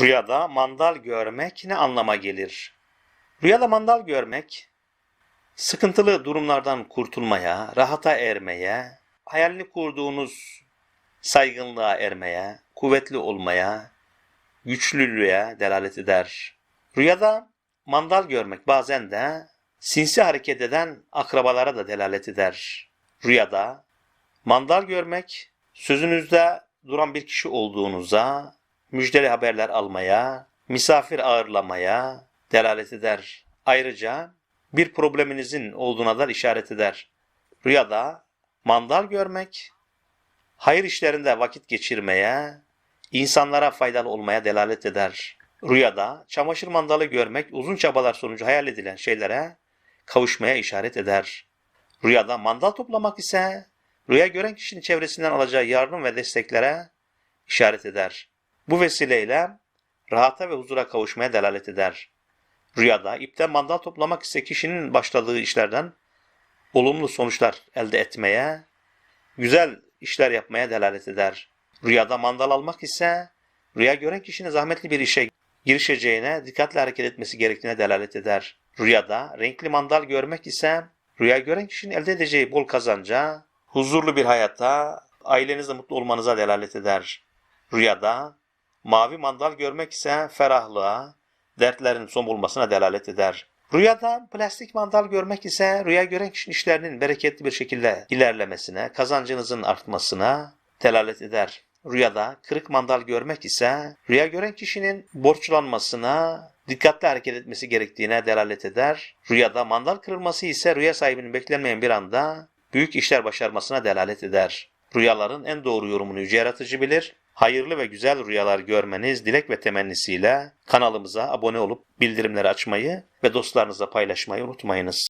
Rüyada mandal görmek ne anlama gelir? Rüyada mandal görmek, sıkıntılı durumlardan kurtulmaya, rahata ermeye, hayalini kurduğunuz saygınlığa ermeye, kuvvetli olmaya, güçlülüğe delalet eder. Rüyada mandal görmek bazen de sinsi hareket eden akrabalara da delalet eder. Rüyada mandal görmek sözünüzde duran bir kişi olduğunuza, müjdeli haberler almaya, misafir ağırlamaya delalet eder. Ayrıca bir probleminizin olduğuna da işaret eder. Rüyada mandal görmek, hayır işlerinde vakit geçirmeye, insanlara faydalı olmaya delalet eder. Rüyada çamaşır mandalı görmek uzun çabalar sonucu hayal edilen şeylere kavuşmaya işaret eder. Rüyada mandal toplamak ise rüya gören kişinin çevresinden alacağı yardım ve desteklere işaret eder. Bu vesileyle rahata ve huzura kavuşmaya delalet eder. Rüyada ipten mandal toplamak ise kişinin başladığı işlerden olumlu sonuçlar elde etmeye, güzel işler yapmaya delalet eder. Rüyada mandal almak ise rüya gören kişinin zahmetli bir işe girişeceğine, dikkatli hareket etmesi gerektiğine delalet eder. Rüyada renkli mandal görmek ise rüya gören kişinin elde edeceği bol kazanca, huzurlu bir hayata, ailenizle mutlu olmanıza delalet eder. Rüyada mavi mandal görmek ise ferahlığa, dertlerin son bulmasına delalet eder. Rüyada plastik mandal görmek ise rüya gören kişinin işlerinin bereketli bir şekilde ilerlemesine, kazancınızın artmasına delalet eder. Rüyada kırık mandal görmek ise rüya gören kişinin borçlanmasına, dikkatli hareket etmesi gerektiğine delalet eder. Rüyada mandal kırılması ise rüya sahibinin beklenmeyen bir anda büyük işler başarmasına delalet eder. Rüyaların en doğru yorumunu yüce yaratıcı bilir. Hayırlı ve güzel rüyalar görmeniz dilek ve temennisiyle kanalımıza abone olup bildirimleri açmayı ve dostlarınızla paylaşmayı unutmayınız.